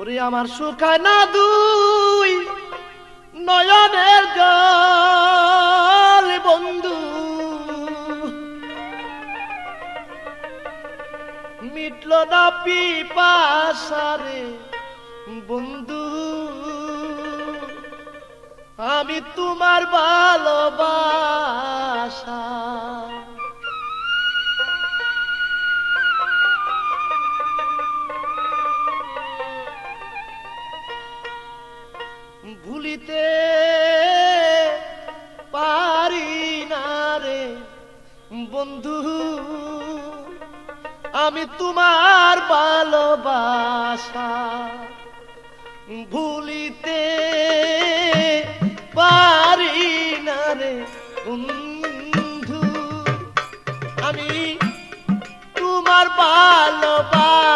ওরে আমার শুকায় না দুই নয়নের জল বন্ধু। মিটল না পিপাসারে, বন্ধু। আমি তোমার ভালোবাসা ভুলিতে পারি না রে বন্ধু। আমি তোমার ভালোবাসা ভুলিতে পারি না রে বন্ধু। আমি তোমার ভালোবাসা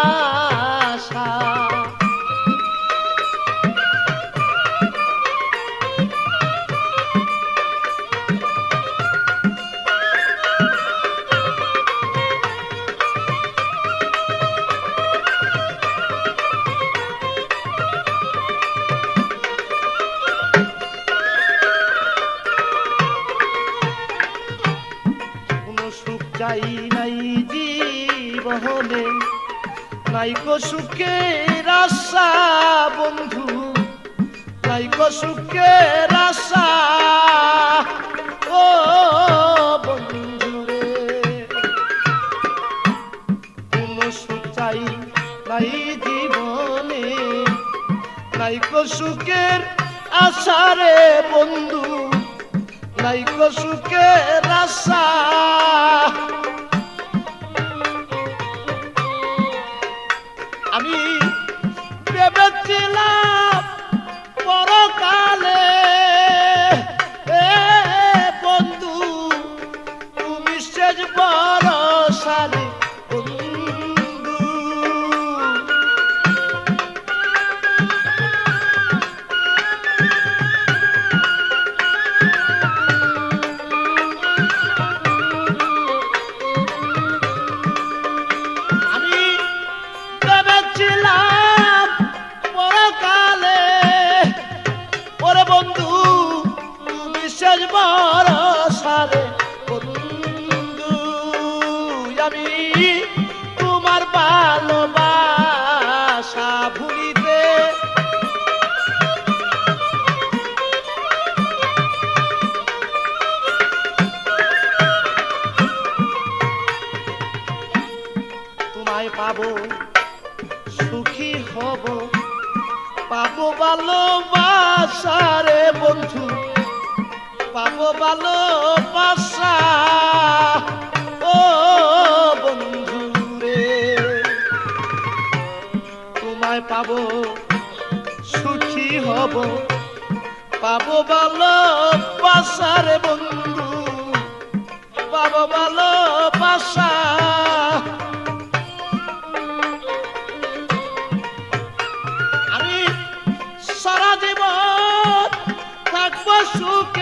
চাই নাই জীবনে। নাই কো সুখের আশা, বন্ধু। নাই কো সুখের আশা। ও বন্ধু রে কোনো সুখ চাই নাই জীবনে। নাই কো সুখের আশারে বন্ধু। নাই কো সুখের আশা। আমি ভেবেছিলাম পরকালে বন্ধু তুমি শেষ তোমায় পাবো, সুখী হব। পাবো ভালোবাসা রে বন্ধু, পাবো ভালোবাসা। ও বন্ধু রে, তোমায় পাবো, সুখী হব। পাবো ভালোবাসা রে বন্ধু সুখে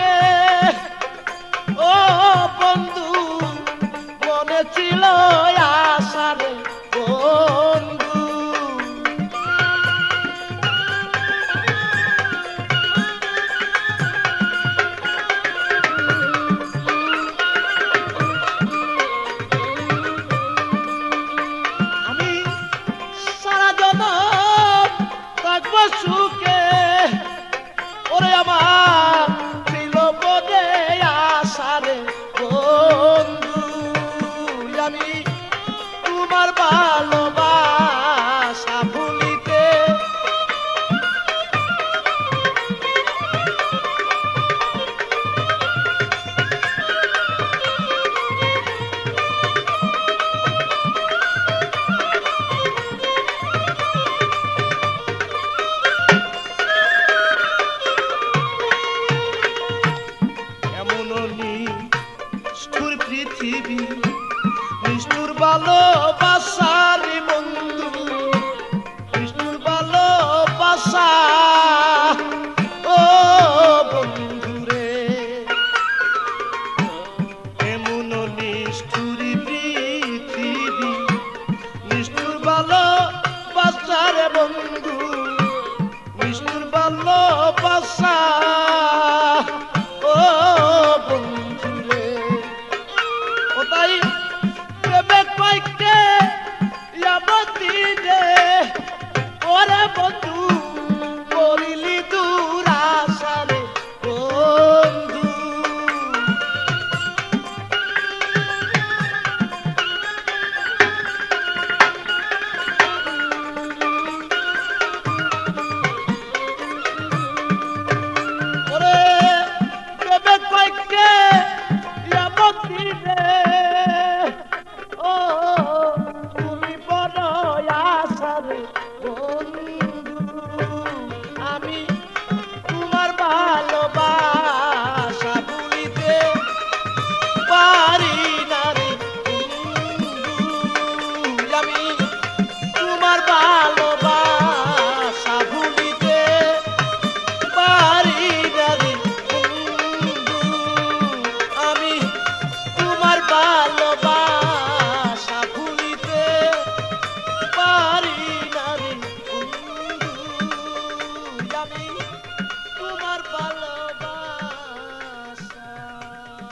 sa